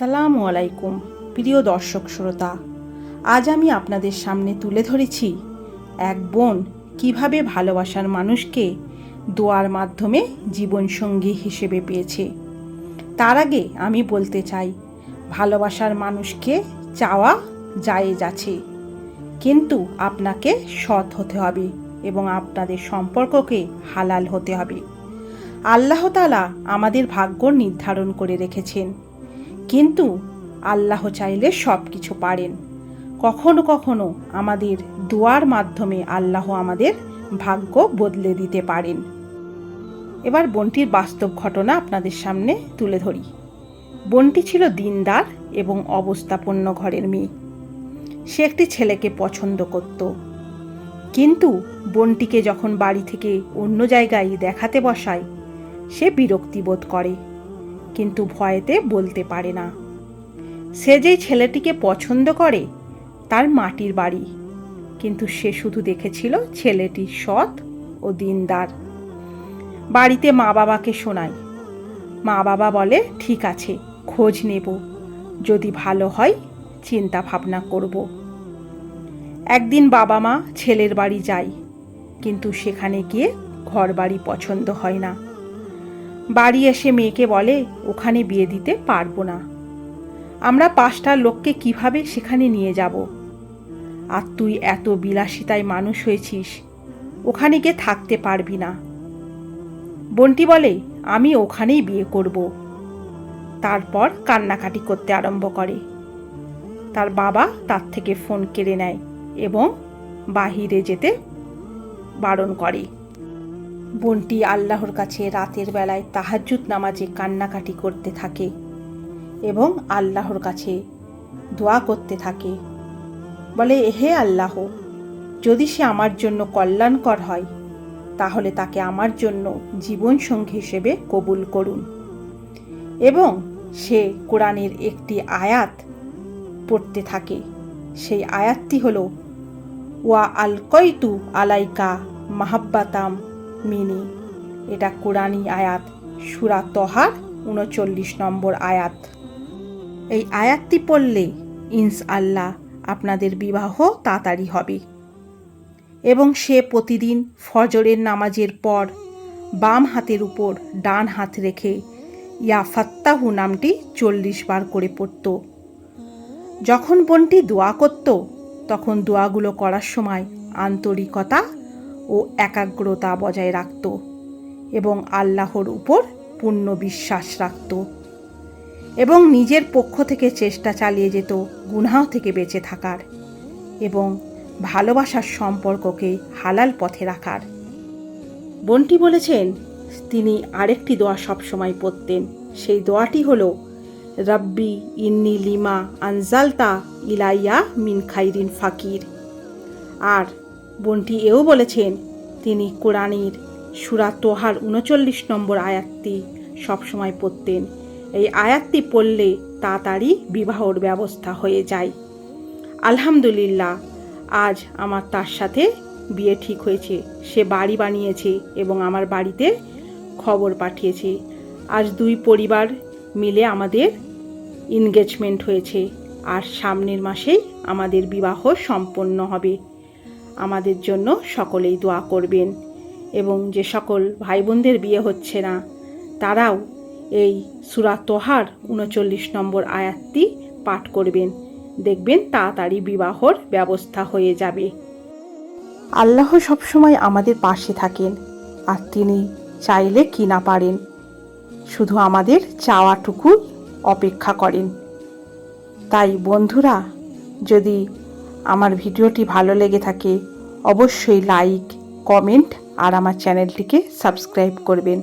আসসালামু আলাইকুম, প্রিয় দর্শক শ্রোতা। আজ আমি আপনাদের সামনে তুলে ধরেছি এক বোন কীভাবে ভালোবাসার মানুষকে দোয়ার মাধ্যমে জীবনসঙ্গী হিসেবে পেয়েছে। তার আগে আমি বলতে চাই, ভালোবাসার মানুষকে চাওয়া জায়েজ আছে, কিন্তু আপনাকে সৎ হতে হবে এবং আপনাদের সম্পর্ককে হালাল হতে হবে। আল্লাহ তালা আমাদের ভাগ্য নির্ধারণ করে রেখেছেন। কিন্তু আল্লাহ চাইলে সব কিছু পারেন। কখনো কখনো আমাদের দোয়ার মাধ্যমে আল্লাহ আমাদের ভাগ্য বদলে দিতে পারেন। এবার বোনটির বাস্তব ঘটনা আপনাদের সামনে তুলে ধরি। বোনটি ছিল দিনদার এবং অবস্থাপন্ন ঘরের মেয়ে। সে একটি ছেলেকে পছন্দ করত। কিন্তু বোনটিকে যখন বাড়ি থেকে অন্য জায়গায় দেখাতে বসায়, সে বিরক্তি বোধ করে। কিন্তু ভয়েতে বলতে পারে না। সে যেই ছেলেটিকে পছন্দ করে, তার মাটির বাড়ি। কিন্তু সে শুধু দেখেছিল ছেলেটি সৎ ও দিনদার। বাড়িতে মা বাবাকে শোনায়। মা বাবা বলে, ঠিক আছে, খোঁজ নেব। যদি ভালো হয়, চিন্তা ভাবনা করব। একদিন বাবা মা ছেলের বাড়ি যায়, কিন্তু সেখানে গিয়ে ঘর বাড়ি পছন্দ হয় না। বাড়ি এসে মেয়েকে বলে, ওখানে বিয়ে দিতে পারব না। আমরা পাঁচটা লোককে কীভাবে সেখানে নিয়ে যাব? আর তুই এত বিলাসিতায় মানুষ হয়েছিস, ওখানে গিয়ে থাকতে পারবি না। বোনটি বলে, আমি ওখানেই বিয়ে করব। তারপর কান্নাকাটি করতে আরম্ভ করে। তার বাবা তার থেকে ফোন কেড়ে নেয় এবং বাহিরে যেতে বারণ করে। বোনটি আল্লাহর কাছে রাতের বেলায় তাহাজ্জুদ নামাজে কান্নাকাটি করতে থাকে এবং আল্লাহর কাছে দোয়া করতে থাকে। বলে, হে আল্লাহ, যদি সে আমার জন্য কল্যাণকর হয়, তাহলে তাকে আমার জন্য জীবনসঙ্গী হিসেবে কবুল করুন। এবং সে কোরআনের একটি আয়াত পড়তে থাকে। সেই আয়াতটি হল, ওয়া আলকৈতু আলাইকা মাহাব্বাতাম মিনি। এটা কোরআনী আয়াত, সুরা তহার উনচল্লিশ নম্বর আয়াত। এই আয়াতটি পড়লে ইনস আল্লাহ আপনাদের বিবাহ তাড়াতাড়ি হবে। এবং সে প্রতিদিন ফজরের নামাজের পর বাম হাতের উপর ডান হাত রেখে ইয়া ফাত্তাহু নামটি চল্লিশ বার করে পড়ত। যখন বোনটি দোয়া করত, তখন দোয়াগুলো করার সময় আন্তরিকতা ও একাগ্রতা বজায় রাখত এবং আল্লাহর উপর পূর্ণ বিশ্বাস রাখত এবং নিজের পক্ষ থেকে চেষ্টা চালিয়ে যেত গুনাহ থেকে বেঁচে থাকার এবং ভালোবাসার সম্পর্ককে হালাল পথে রাখার। বোনটি বলেছেন, তিনি আরেকটি দোয়া সবসময় পড়তেন। সেই দোয়াটি হল, রাব্বি ইন্নি লিমা আনজালতা ইলাইয়া মিন খাইরিন ফাকির। আর বোনটি এও বলেছেন, তিনি কোরআনের সুরা তোহার উনচল্লিশ নম্বর আয়াতটি সবসময় পড়তেন। এই আয়াতটি পড়লে তাড়াতাড়ি বিবাহর ব্যবস্থা হয়ে যায়। আলহামদুলিল্লাহ, আজ আমার তার সাথে বিয়ে ঠিক হয়েছে। সে বাড়ি বানিয়েছে এবং আমার বাড়িতে খবর পাঠিয়েছে। আজ দুই পরিবার মিলে আমাদের এনগেজমেন্ট হয়েছে। আর সামনের মাসেই আমাদের বিবাহ সম্পন্ন হবে। আমাদের জন্য সকলেই দোয়া করবেন। এবং যে সকল ভাই বোনদের বিয়ে হচ্ছে না, তারাও এই সুরা তোহার উনচল্লিশ নম্বর আয়াতটি পাঠ করবেন। দেখবেন তাড়াতাড়ি বিবাহর ব্যবস্থা হয়ে যাবে। আল্লাহ সবসময় আমাদের পাশে থাকেন, আর তিনি চাইলে কি না পারেন। শুধু আমাদের চাওয়াটুকু অপেক্ষা করেন। তাই বন্ধুরা, যদি আমার ভিডিওটি ভালো লেগে থাকে অবশ্যই লাইক কমেন্ট আর আমার চ্যানেলটিকে সাবস্ক্রাইব করবেন।